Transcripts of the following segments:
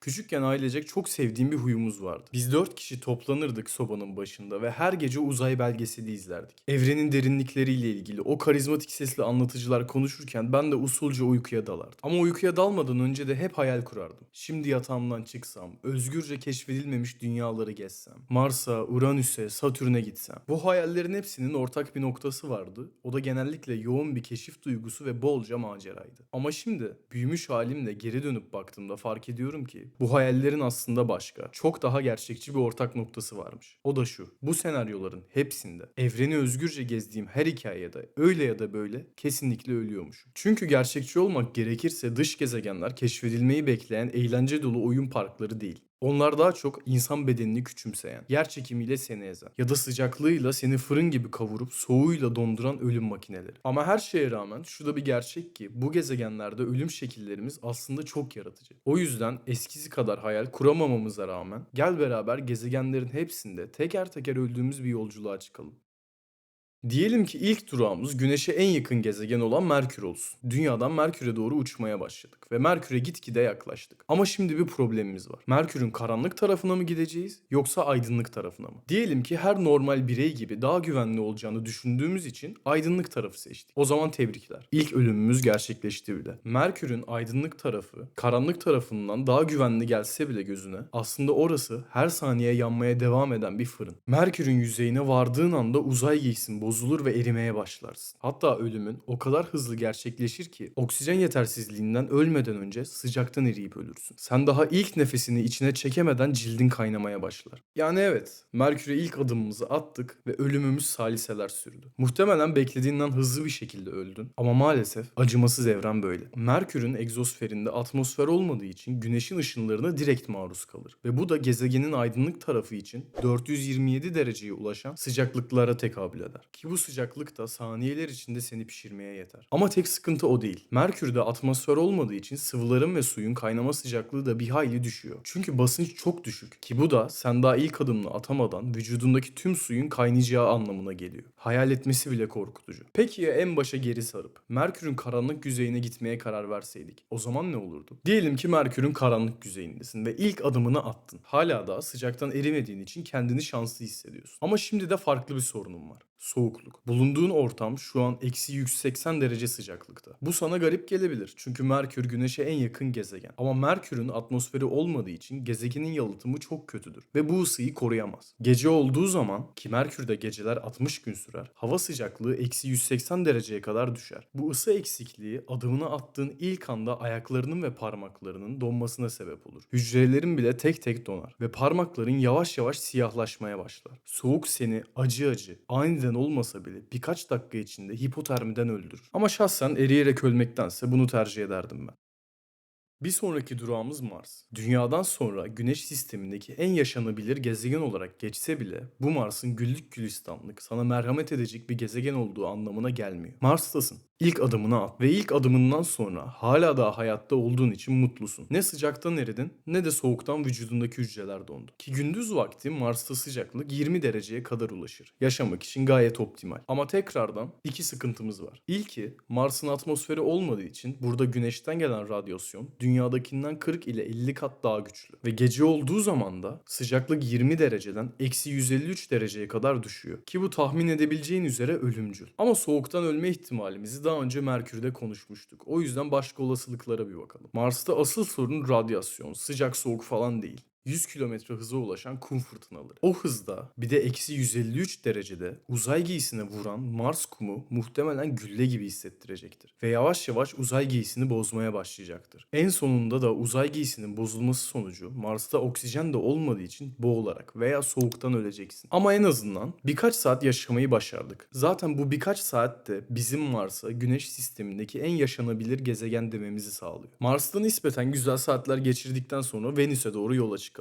Küçükken ailecek çok sevdiğim bir huyumuz vardı. Biz dört kişi toplanırdık sobanın başında ve her gece uzay belgeseli izlerdik. Evrenin derinlikleriyle ilgili o karizmatik sesli anlatıcılar konuşurken ben de usulca uykuya dalardım. Ama uykuya dalmadan önce de hep hayal kurardım. Şimdi yatağımdan çıksam, özgürce keşfedilmemiş dünyaları gezsem, Mars'a, Uranüs'e, Satürn'e gitsem. Bu hayallerin hepsinin ortak bir noktası vardı. O da genellikle yoğun bir keşif duygusu ve bolca maceraydı. Ama şimdi büyümüş halimle geri dönüp baktığımda fark ediyorum ki bu hayallerin aslında başka, çok daha gerçekçi bir ortak noktası varmış. O da şu. Bu senaryoların hepsinde evreni özgürce gezdiğim her hikayede öyle ya da böyle kesinlikle ölüyormuşum. Çünkü gerçekçi olmak gerekirse dış gezegenler keşfedilmeyi bekleyen eğlence dolu oyun parkları değil. Onlar daha çok insan bedenini küçümseyen, yer çekimiyle seni ezen ya da sıcaklığıyla seni fırın gibi kavurup soğuğuyla donduran ölüm makineleri. Ama her şeye rağmen şu da bir gerçek ki bu gezegenlerde ölüm şekillerimiz aslında çok yaratıcı. O yüzden eskisi kadar hayal kuramamamıza rağmen gel beraber gezegenlerin hepsinde teker teker öldüğümüz bir yolculuğa çıkalım. Diyelim ki ilk durağımız Güneş'e en yakın gezegen olan Merkür olsun. Dünyadan Merkür'e doğru uçmaya başladık ve Merkür'e gitgide yaklaştık. Ama şimdi bir problemimiz var. Merkür'ün karanlık tarafına mı gideceğiz yoksa aydınlık tarafına mı? Diyelim ki her normal birey gibi daha güvenli olacağını düşündüğümüz için aydınlık tarafı seçtik. O zaman tebrikler. İlk ölümümüz gerçekleşti bile. Merkür'ün aydınlık tarafı karanlık tarafından daha güvenli gelse bile gözüne aslında orası her saniye yanmaya devam eden bir fırın. Merkür'ün yüzeyine vardığın anda uzay giysin bozulur ve erimeye başlarsın. Hatta ölümün o kadar hızlı gerçekleşir ki oksijen yetersizliğinden ölmeden önce sıcaktan eriyip ölürsün. Sen daha ilk nefesini içine çekemeden cildin kaynamaya başlar. Yani evet, Merkür'e ilk adımımızı attık ve ölümümüz saliseler sürdü. Muhtemelen beklediğinden hızlı bir şekilde öldün ama maalesef acımasız evren böyle. Merkür'ün egzosferinde atmosfer olmadığı için güneşin ışınlarına direkt maruz kalır ve bu da gezegenin aydınlık tarafı için 427 dereceye ulaşan sıcaklıklara tekabül eder. Ki bu sıcaklık da saniyeler içinde seni pişirmeye yeter. Ama tek sıkıntı o değil. Merkür'de atmosfer olmadığı için sıvıların ve suyun kaynama sıcaklığı da bir hayli düşüyor. Çünkü basınç çok düşük. Ki bu da sen daha ilk adımını atamadan vücudundaki tüm suyun kaynayacağı anlamına geliyor. Hayal etmesi bile korkutucu. Peki ya en başa geri sarıp Merkür'ün karanlık yüzeyine gitmeye karar verseydik? O zaman ne olurdu? Diyelim ki Merkür'ün karanlık yüzeyindesin ve ilk adımını attın. Hala da sıcaktan erimediğin için kendini şanslı hissediyorsun. Ama şimdi de farklı bir sorunum var soğukluk. Bulunduğun ortam şu an eksi 180 derece sıcaklıkta. Bu sana garip gelebilir çünkü Merkür Güneş'e en yakın gezegen. Ama Merkür'ün atmosferi olmadığı için gezegenin yalıtımı çok kötüdür ve bu ısıyı koruyamaz. Gece olduğu zaman ki Merkür'de geceler 60 gün sürer, hava sıcaklığı eksi 180 dereceye kadar düşer. Bu ısı eksikliği adımını attığın ilk anda ayaklarının ve parmaklarının donmasına sebep olur. Hücrelerin bile tek tek donar ve parmakların yavaş yavaş siyahlaşmaya başlar. Soğuk seni acı acı aniden olmasa bile birkaç dakika içinde hipotermiden öldürür. Ama şahsen eriyerek ölmektense bunu tercih ederdim ben. Bir sonraki durağımız Mars. Dünyadan sonra Güneş sistemindeki en yaşanabilir gezegen olarak geçse bile bu Mars'ın güllük gülistanlık, sana merhamet edecek bir gezegen olduğu anlamına gelmiyor. Mars'tasın. İlk adımını at ve ilk adımından sonra hala daha hayatta olduğun için mutlusun. Ne sıcaktan eridin ne de soğuktan vücudundaki hücreler dondu. Ki gündüz vakti Mars'ta sıcaklık 20 dereceye kadar ulaşır. Yaşamak için gayet optimal. Ama tekrardan iki sıkıntımız var. İlki Mars'ın atmosferi olmadığı için burada güneşten gelen radyasyon dünyadakinden 40 ile 50 kat daha güçlü. Ve gece olduğu zaman da sıcaklık 20 dereceden eksi 153 dereceye kadar düşüyor. Ki bu tahmin edebileceğin üzere ölümcül. Ama soğuktan ölme ihtimalimizi daha önce Merkür'de konuşmuştuk. O yüzden başka olasılıklara bir bakalım. Mars'ta asıl sorun radyasyon, sıcak soğuk falan değil. 100 kilometre hıza ulaşan kum fırtınaları. O hızda bir de eksi 153 derecede uzay giysisine vuran Mars kumu muhtemelen gülle gibi hissettirecektir. Ve yavaş yavaş uzay giysisini bozmaya başlayacaktır. En sonunda da uzay giysisinin bozulması sonucu Mars'ta oksijen de olmadığı için boğularak veya soğuktan öleceksin. Ama en azından birkaç saat yaşamayı başardık. Zaten bu birkaç saat de bizim Mars'a Güneş sistemindeki en yaşanabilir gezegen dememizi sağlıyor. Mars'ta nispeten güzel saatler geçirdikten sonra Venüs'e doğru yola çıkalım.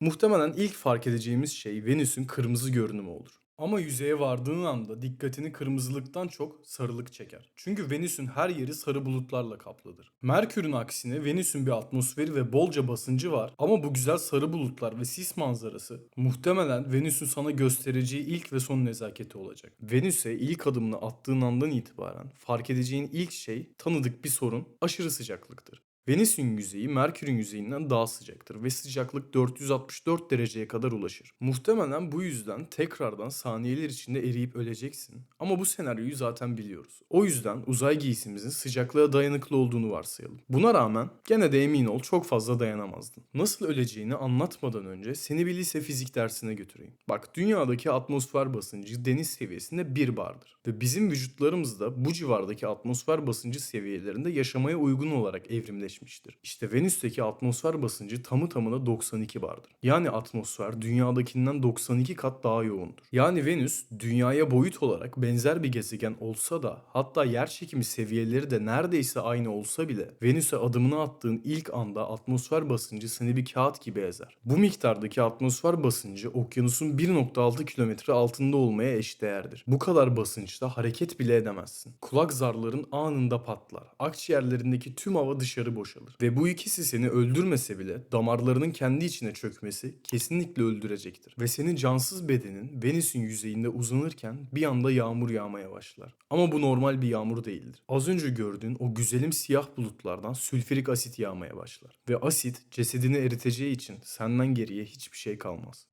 Muhtemelen ilk fark edeceğimiz şey Venüs'ün kırmızı görünümü olur. Ama yüzeye vardığın anda dikkatini kırmızılıktan çok sarılık çeker. Çünkü Venüs'ün her yeri sarı bulutlarla kaplıdır. Merkür'ün aksine Venüs'ün bir atmosferi ve bolca basıncı var ama bu güzel sarı bulutlar ve sis manzarası muhtemelen Venüs'ün sana göstereceği ilk ve son nezaketi olacak. Venüs'e ilk adımını attığın andan itibaren fark edeceğin ilk şey tanıdık bir sorun aşırı sıcaklıktır. Venüs'ün yüzeyi Merkür'ün yüzeyinden daha sıcaktır ve sıcaklık 464 dereceye kadar ulaşır. Muhtemelen bu yüzden tekrardan saniyeler içinde eriyip öleceksin. Ama bu senaryoyu zaten biliyoruz. O yüzden uzay giysimizin sıcaklığa dayanıklı olduğunu varsayalım. Buna rağmen gene de emin ol çok fazla dayanamazdın. Nasıl öleceğini anlatmadan önce seni bir lise fizik dersine götüreyim. Bak dünyadaki atmosfer basıncı deniz seviyesinde 1 bardır. Ve bizim vücutlarımız da bu civardaki atmosfer basıncı seviyelerinde yaşamaya uygun olarak evrimleşmiştir. İşte Venüs'teki atmosfer basıncı tamı tamına 92 bardır. Yani atmosfer dünyadakinden 92 kat daha yoğundur. Yani Venüs dünyaya boyut olarak benzer bir gezegen olsa da hatta yer çekimi seviyeleri de neredeyse aynı olsa bile Venüs'e adımını attığın ilk anda atmosfer basıncı seni bir kağıt gibi ezer. Bu miktardaki atmosfer basıncı okyanusun 1.6 kilometre altında olmaya eşdeğerdir. Bu kadar basınçta hareket bile edemezsin. Kulak zarların anında patlar. Akciğerlerindeki tüm hava dışarı boşalır. Ve bu ikisi seni öldürmese bile damarlarının kendi içine çökmesi kesinlikle öldürecektir. Ve senin cansız bedenin Venüs'ün yüzeyinde uzanırken bir anda yağmur yağmaya başlar. Ama bu normal bir yağmur değildir. Az önce gördüğün o güzelim siyah bulutlardan sülfürik asit yağmaya başlar. Ve asit cesedini eriteceği için senden geriye hiçbir şey kalmaz.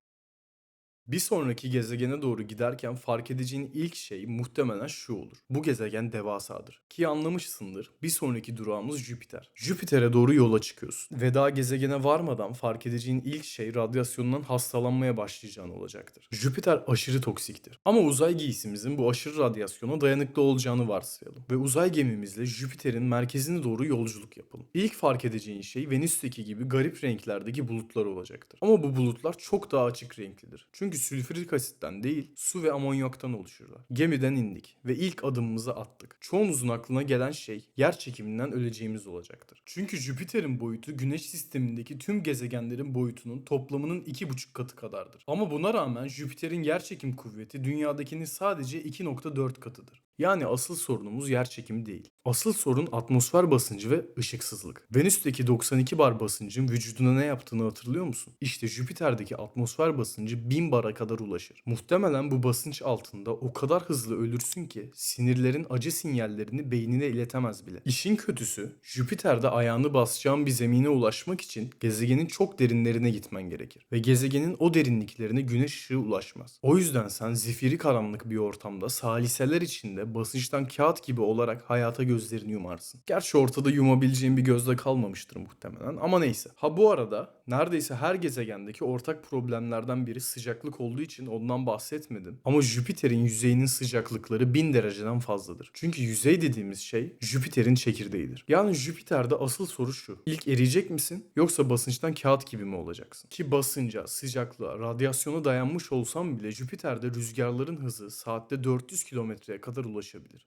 Bir sonraki gezegene doğru giderken fark edeceğin ilk şey muhtemelen şu olur. Bu gezegen devasadır. Ki anlamışsındır. Bir sonraki durağımız Jüpiter. Jüpiter'e doğru yola çıkıyorsun. Ve daha gezegene varmadan fark edeceğin ilk şey radyasyondan hastalanmaya başlayacağın olacaktır. Jüpiter aşırı toksiktir. Ama uzay giysimizin bu aşırı radyasyona dayanıklı olacağını varsayalım. Ve uzay gemimizle Jüpiter'in merkezine doğru yolculuk yapalım. İlk fark edeceğin şey Venüs'teki gibi garip renklerdeki bulutlar olacaktır. Ama bu bulutlar çok daha açık renklidir. Çünkü sülfürik asitten değil, su ve amonyaktan oluşurlar. Gemiden indik ve ilk adımımızı attık. Çoğumuzun aklına gelen şey yer çekiminden öleceğimiz olacaktır. Çünkü Jüpiter'in boyutu Güneş sistemindeki tüm gezegenlerin boyutunun toplamının 2,5 katı kadardır. Ama buna rağmen Jüpiter'in yer çekim kuvveti dünyadakinin sadece 2,4 katıdır. Yani asıl sorunumuz yer çekimi değil. Asıl sorun atmosfer basıncı ve ışıksızlık. Venüs'teki 92 bar basıncın vücuduna ne yaptığını hatırlıyor musun? İşte Jüpiter'deki atmosfer basıncı 1000 bara kadar ulaşır. Muhtemelen bu basınç altında o kadar hızlı ölürsün ki sinirlerin acı sinyallerini beynine iletemez bile. İşin kötüsü Jüpiter'de ayağını basacağın bir zemine ulaşmak için gezegenin çok derinlerine gitmen gerekir. Ve gezegenin o derinliklerine güneş ışığı ulaşmaz. O yüzden sen zifiri karanlık bir ortamda saliseler içinde basınçtan kağıt gibi olarak hayata gözlerini yumarsın. Gerçi ortada yumabileceğin bir gözle kalmamıştır muhtemelen ama neyse. Ha bu arada neredeyse her gezegendeki ortak problemlerden biri sıcaklık olduğu için ondan bahsetmedim. Ama Jüpiter'in yüzeyinin sıcaklıkları 1000 dereceden fazladır. Çünkü yüzey dediğimiz şey Jüpiter'in çekirdeğidir. Yani Jüpiter'de asıl soru şu. İlk eriyecek misin yoksa basınçtan kağıt gibi mi olacaksın? Ki basınca, sıcaklığa, radyasyona dayanmış olsam bile Jüpiter'de rüzgarların hızı saatte 400 kilometreye kadar ulaşabilir.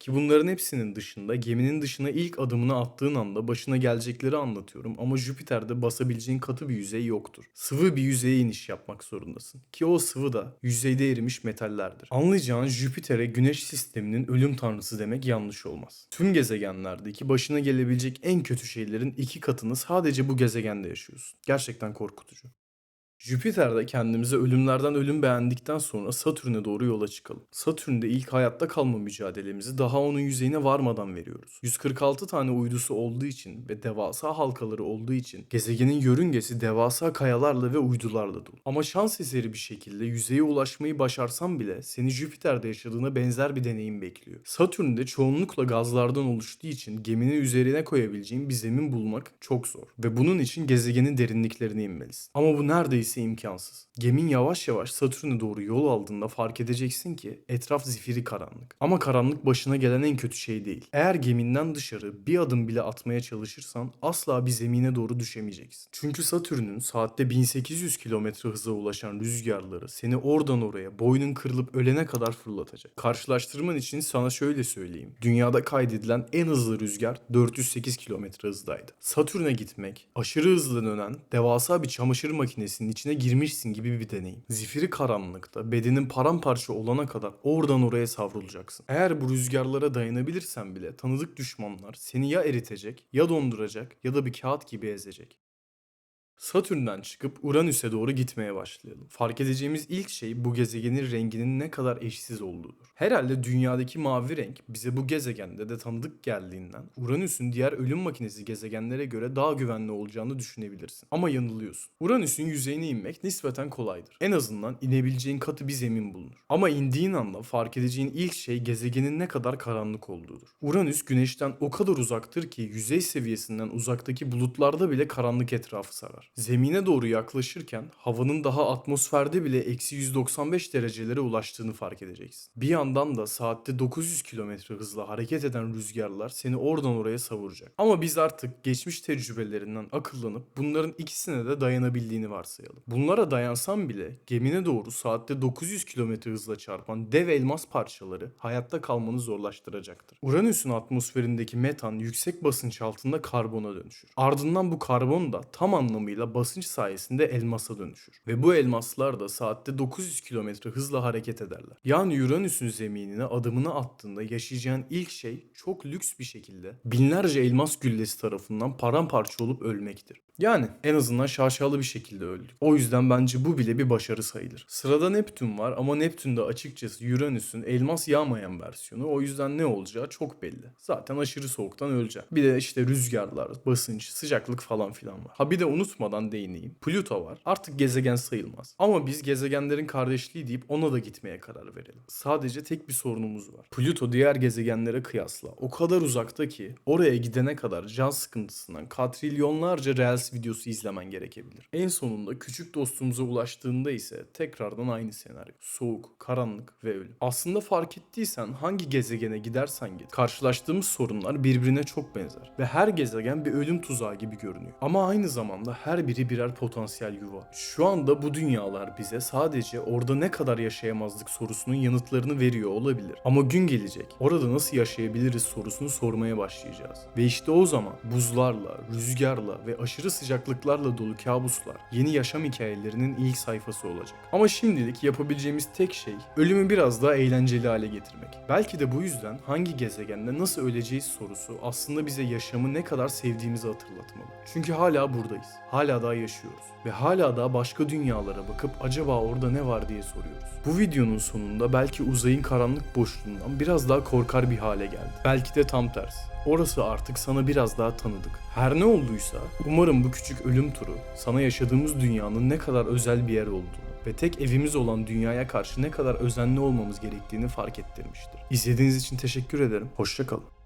Ki bunların hepsinin dışında geminin dışına ilk adımını attığın anda başına gelecekleri anlatıyorum ama Jüpiter'de basabileceğin katı bir yüzey yoktur. Sıvı bir yüzeye iniş yapmak zorundasın. Ki o sıvı da yüzeyde erimiş metallerdir. Anlayacağın Jüpiter'e güneş sisteminin ölüm tanrısı demek yanlış olmaz. Tüm gezegenlerdeki başına gelebilecek en kötü şeylerin iki katını sadece bu gezegende yaşıyorsun. Gerçekten korkutucu. Jüpiter'de kendimize ölümlerden ölüm beğendikten sonra Satürn'e doğru yola çıkalım. Satürn'de ilk hayatta kalma mücadelemizi daha onun yüzeyine varmadan veriyoruz. 146 tane uydusu olduğu için ve devasa halkaları olduğu için gezegenin yörüngesi devasa kayalarla ve uydularla dolu. Ama şans eseri bir şekilde yüzeye ulaşmayı başarsan bile seni Jüpiter'de yaşadığına benzer bir deneyim bekliyor. Satürn'de çoğunlukla gazlardan oluştuğu için geminin üzerine koyabileceğin bir zemin bulmak çok zor. Ve bunun için gezegenin derinliklerine inmelisin. Ama bu neredeyse imkansız. Gemin yavaş yavaş Satürn'e doğru yol aldığında fark edeceksin ki etraf zifiri karanlık. Ama karanlık başına gelen en kötü şey değil. Eğer geminden dışarı bir adım bile atmaya çalışırsan asla bir zemine doğru düşemeyeceksin. Çünkü Satürn'ün saatte 1800 kilometre hıza ulaşan rüzgarları seni oradan oraya boynun kırılıp ölene kadar fırlatacak. Karşılaştırman için sana şöyle söyleyeyim. Dünyada kaydedilen en hızlı rüzgar 408 kilometre hızdaydı. Satürn'e gitmek, aşırı hızlı dönen devasa bir çamaşır makinesinin içine girmişsin gibi bir deneyim. Zifiri karanlıkta bedenin paramparça olana kadar oradan oraya savrulacaksın. Eğer bu rüzgarlara dayanabilirsen bile tanıdık düşmanlar seni ya eritecek, ya donduracak ya da bir kağıt gibi ezecek. Satürn'den çıkıp Uranüs'e doğru gitmeye başlayalım. Fark edeceğimiz ilk şey bu gezegenin renginin ne kadar eşsiz olduğudur. Herhalde dünyadaki mavi renk bize bu gezegende de tanıdık geldiğinden Uranüs'ün diğer ölüm makinesi gezegenlere göre daha güvenli olacağını düşünebilirsin. Ama yanılıyorsun. Uranüs'ün yüzeyine inmek nispeten kolaydır. En azından inebileceğin katı bir zemin bulunur. Ama indiğin anda fark edeceğin ilk şey gezegenin ne kadar karanlık olduğudur. Uranüs güneşten o kadar uzaktır ki yüzey seviyesinden uzaktaki bulutlarda bile karanlık etrafı sarar. Zemine doğru yaklaşırken havanın daha atmosferde bile eksi 195 derecelere ulaştığını fark edeceksin. Bir yandan da saatte 900 kilometre hızla hareket eden rüzgarlar seni oradan oraya savuracak. Ama biz artık geçmiş tecrübelerinden akıllanıp bunların ikisine de dayanabildiğini varsayalım. Bunlara dayansan bile gemine doğru saatte 900 kilometre hızla çarpan dev elmas parçaları hayatta kalmanı zorlaştıracaktır. Uranüs'ün atmosferindeki metan yüksek basınç altında karbona dönüşür. Ardından bu karbon da tam anlamıyla basınç sayesinde elmasa dönüşür. Ve bu elmaslar da saatte 900 kilometre hızla hareket ederler. Yani Uranüs'ün zeminine adımını attığında yaşayacağın ilk şey çok lüks bir şekilde binlerce elmas güllesi tarafından paramparça olup ölmektir. Yani en azından şaşalı bir şekilde öldük. O yüzden bence bu bile bir başarı sayılır. Sırada Neptün var ama Neptün de açıkçası Uranüs'ün elmas yağmayan versiyonu. O yüzden ne olacağı çok belli. Zaten aşırı soğuktan ölecek. Bir de işte rüzgarlar, basınç, sıcaklık falan filan var. Ha bir de unutmadan değineyim. Plüto var. Artık gezegen sayılmaz. Ama biz gezegenlerin kardeşliği deyip ona da gitmeye karar verelim. Sadece tek bir sorunumuz var. Plüto diğer gezegenlere kıyasla o kadar uzakta ki oraya gidene kadar can sıkıntısından katrilyonlarca Reels videosu izlemen gerekebilir. En sonunda küçük dostumuza ulaştığında ise tekrardan aynı senaryo. Soğuk, karanlık ve ölüm. Aslında fark ettiysen hangi gezegene gidersen git karşılaştığımız sorunlar birbirine çok benzer. Ve her gezegen bir ölüm tuzağı gibi görünüyor. Ama aynı zamanda her biri birer potansiyel yuva. Şu anda bu dünyalar bize sadece orada ne kadar yaşayamazdık sorusunun yanıtlarını veriyor olabilir. Ama gün gelecek orada nasıl yaşayabiliriz sorusunu sormaya başlayacağız. Ve işte o zaman buzlarla, rüzgarla ve aşırı sıcaklıklarla dolu kabuslar yeni yaşam hikayelerinin ilk sayfası olacak. Ama şimdilik yapabileceğimiz tek şey ölümü biraz daha eğlenceli hale getirmek. Belki de bu yüzden hangi gezegende nasıl öleceğiz sorusu aslında bize yaşamı ne kadar sevdiğimizi hatırlatmalı. Çünkü hala buradayız. Hala daha yaşıyoruz. Ve hala daha başka dünyalara bakıp acaba orada ne var diye soruyoruz. Bu videonun sonunda belki uzayın karanlık boşluğundan biraz daha korkar bir hale geldi. Belki de tam tersi. Orası artık sana biraz daha tanıdık. Her ne olduysa umarım bu küçük ölüm turu sana yaşadığımız dünyanın ne kadar özel bir yer olduğunu ve tek evimiz olan dünyaya karşı ne kadar özenli olmamız gerektiğini fark ettirmiştir. İzlediğiniz için teşekkür ederim. Hoşçakalın.